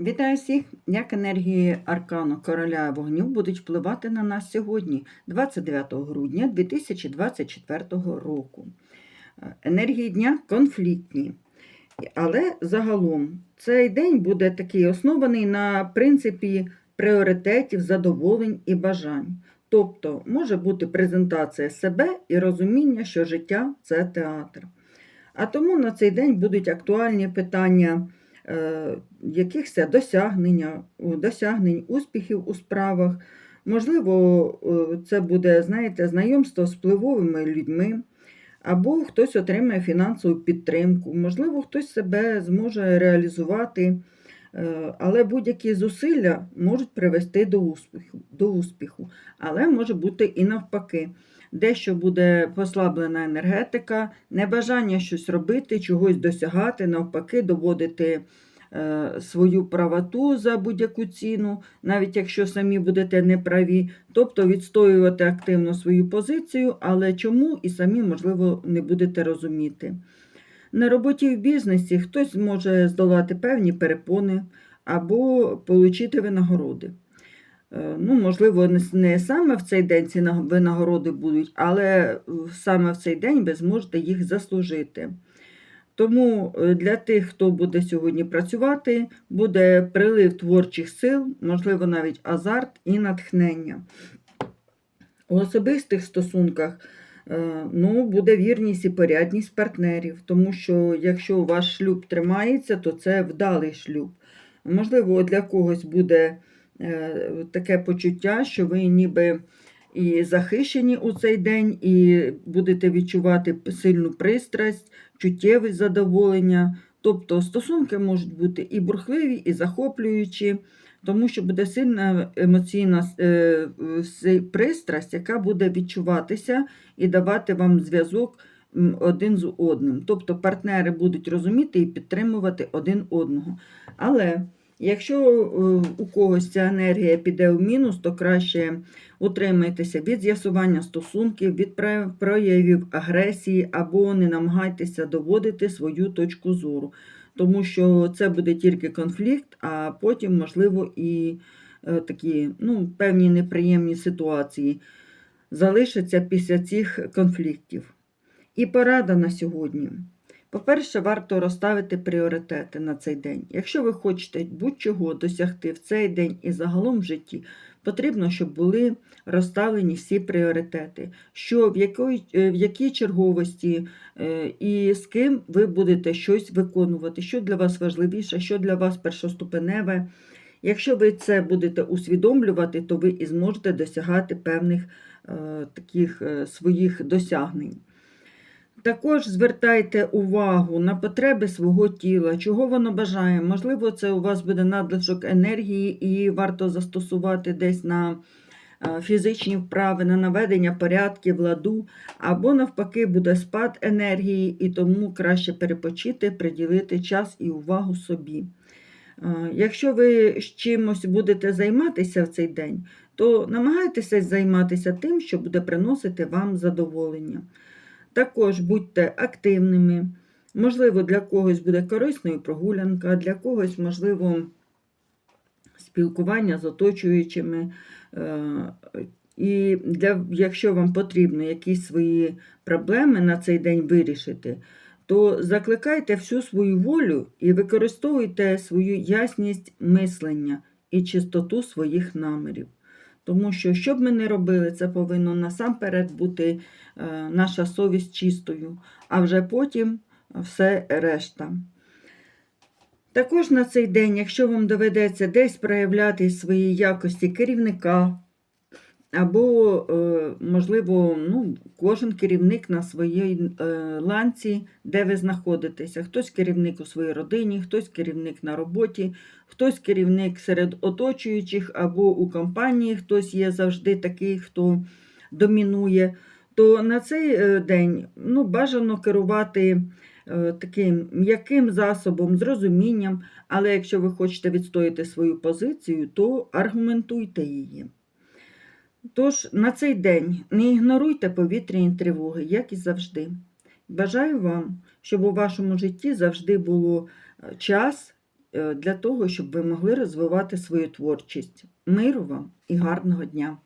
Вітаю всіх! Як енергії аркану короля вогню будуть впливати на нас сьогодні, 29 грудня 2024 року. Е, Енергії дня конфліктні. Але загалом цей день буде такий оснований на принципі пріоритетів, задоволень і бажань. Тобто може бути презентація себе і розуміння, що життя це театр. А тому на цей день будуть актуальні питання якихось досягнення, досягнень, успіхів у справах. Можливо, е, це буде, знаєте, знайомство з впливовими людьми, або хтось отримає фінансову підтримку, можливо, хтось себе зможе реалізувати, е, але будь-які зусилля можуть привести до успіху, до успіху. Але може бути і навпаки. Дещо буде послаблена енергетика, небажання щось робити, чогось досягати, навпаки, доводити е, свою правоту за будь-яку ціну, навіть якщо самі будете неправі, тобто відстоювати активно свою позицію, але чому і самі, можливо, не будете розуміти. На роботі в бізнесі хтось може здолати певні перепони або отримати винагороди. Е, Ну, можливо, не саме в цей день ці винагороди будуть, але саме в цей день ви зможете їх заслужити. Тому е, для тих, хто буде сьогодні працювати, буде прилив творчих сил, можливо, навіть азарт і натхнення. У особистих стосунках е, ну, буде вірність і порядність партнерів, тому що якщо ваш шлюб тримається, то це вдалий шлюб. Можливо, для когось буде е, таке почуття, що ви ніби і захищені у цей день, і будете відчувати сильну пристрасть, чуттєве задоволення. Тобто стосунки можуть бути і бурхливі, і захоплюючі, тому що буде сильна емоційна е, е, пристрасть, яка буде відчуватися і давати вам зв'язок один з одним. Тобто партнери будуть розуміти і підтримувати один одного. Але якщо е, у когось ця енергія піде в мінус, то краще утримайтеся від з'ясування стосунків, від проявів агресії або не намагайтеся доводити свою точку зору, тому що це буде тільки конфлікт, а потім, можливо, і е, такі ну, певні неприємні ситуації залишаться після цих конфліктів. І порада на сьогодні. По-перше, варто розставити пріоритети на цей день. Якщо ви хочете будь-чого досягти в цей день і загалом в житті, потрібно, щоб були розставлені всі пріоритети, що в якої, е, в якій черговості е, і з ким ви будете щось виконувати, що для вас важливіше, що для вас першоступеневе. Якщо ви це будете усвідомлювати, то ви і зможете досягати певних е, таких своїх досягнень. Також звертайте увагу на потреби свого тіла, чого воно бажає. Можливо, це у вас буде надлишок енергії, і варто застосувати десь на е, фізичні вправи, на наведення порядків, ладу, або навпаки буде спад енергії, і тому краще перепочити, приділити час і увагу собі. Е, Якщо ви з чимось будете займатися в цей день, то намагайтеся займатися тим, що буде приносити вам задоволення. Також будьте активними. Можливо, для когось буде корисною прогулянка, для когось, можливо, спілкування з оточуючими. Е, І для, якщо вам потрібно якісь свої проблеми на цей день вирішити, то закликайте всю свою волю і використовуйте свою ясність мислення і чистоту своїх намірів. Тому що, що б ми не робили, це повинно насамперед бути е, наша совість чистою, а вже потім все решта. Також на цей день, якщо вам доведеться десь проявляти свої якості керівника, або, е, можливо, ну, кожен керівник на своїй е, ланці, де ви знаходитеся. Хтось керівник у своїй родині, хтось керівник на роботі, хтось керівник серед оточуючих, або у компанії хтось є завжди такий, хто домінує. То на цей е, день ну, бажано керувати таким м'яким засобом, з розумінням, але якщо ви хочете відстояти свою позицію, то аргументуйте її. Тож на цей день не ігноруйте повітряні тривоги, як і завжди. Бажаю вам, щоб у вашому житті завжди було е, час е, для того, щоб ви могли розвивати свою творчість. Миру вам і гарного дня!